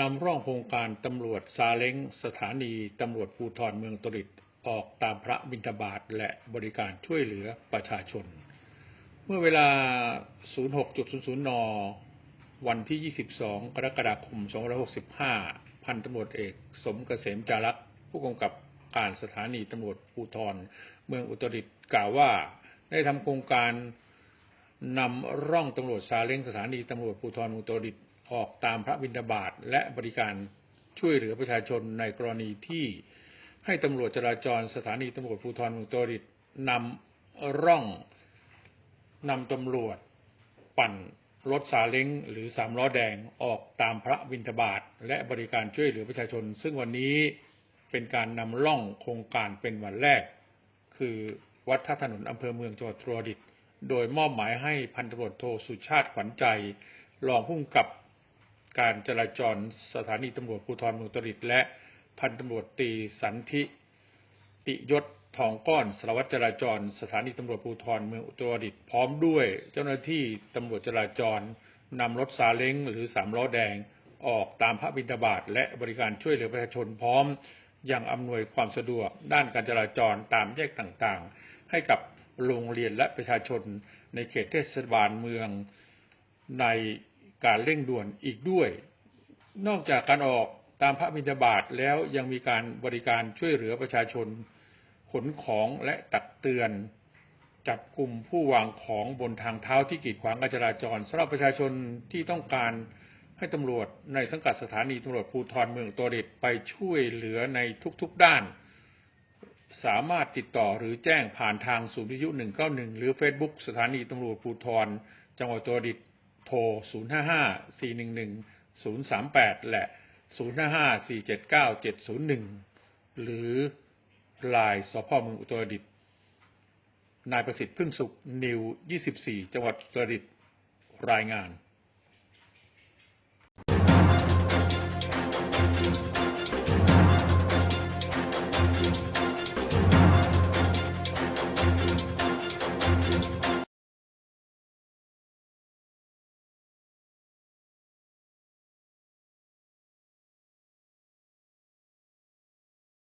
นำร่องโครงการตำรวจซาเล้งสถานีตำรวจภูธรเมืองตริตออกตามพระบิณฑบาตและบริการช่วยเหลือประชาชน เมื่อเวลา 06.00 น วันที่ 22 กรกฎาคม 2565 พันตำรวจเอกสมเกษมจารักผู้กำกับการสถานีตำรวจภูธรเมืองอุตริตกล่าวว่าได้ทำโครงการนำร่องตำรวจซาเล้งสถานีตำรวจภูธรเมืองอุตรดิต ออกตามพระบิณฑบาตและบริการช่วยเหลือประชาชนในกรณีที่ให้ตำรวจจราจรสถานีตำรวจภูธรเมืองตริตนำร่องนำตำรวจ ปั่นรถซาเล้งหรือสามล้อแดงออกตามพระบิณฑบาตและบริการช่วยเหลือประชาชน ซึ่งวันนี้เป็นการนำร่องโครงการเป็นวันแรก คือวัดท่าถนนอำเภอเมืองจังหวัดตรดิต โดยมอบหมายให้พันตำรวจโทสุชาติขวัญใจ รองผู้กำกับ การจราจรสถานีตำรวจภูธรเมืองตริตถ์และพันตำรวจตีสันธิติยศทองก้อนสารวัตรจราจร สถานีตำรวจภูธรเมืองอุตรดิตถ์พร้อมด้วย เจ้าหน้าที่ตำรวจจราจรนำรถซาเล้งหรือสามล้อแดงออกตามพระบิณฑบาตและบริการช่วยเหลือประชาชนพร้อมยังอำนวยความสะดวกด้านการจราจรตามแยกต่างๆ ให้กับโรงเรียนและประชาชนในเขตเทศบาลเมืองใน การเร่งด่วนอีกด้วย นอกจากการออกตามพระบิณฑบาตแล้วยังมีการบริการช่วยเหลือประชาชน ขนของและตักเตือน จับกลุ่มผู้วางของบนทางเท้าที่กีดขวางการจราจรสำหรับประชาชนที่ต้องการให้ตำรวจในสังกัดสถานีตำรวจภูธรเมืองอุตรดิตไปช่วยเหลือในทุกๆด้าน สามารถติดต่อหรือแจ้งผ่านทางศูนย์วิทยุ 191 หรือ Facebook สถานีตำรวจภูธรจังหวัดอุตรดิต โทร 055-411-038 และ 055-479-701 หรือลายสพเมืองอุตรดิตถ์นายประสิทธิ์พึ่งสุขนิว 24 จังหวัดอุตรดิตถ์รายงาน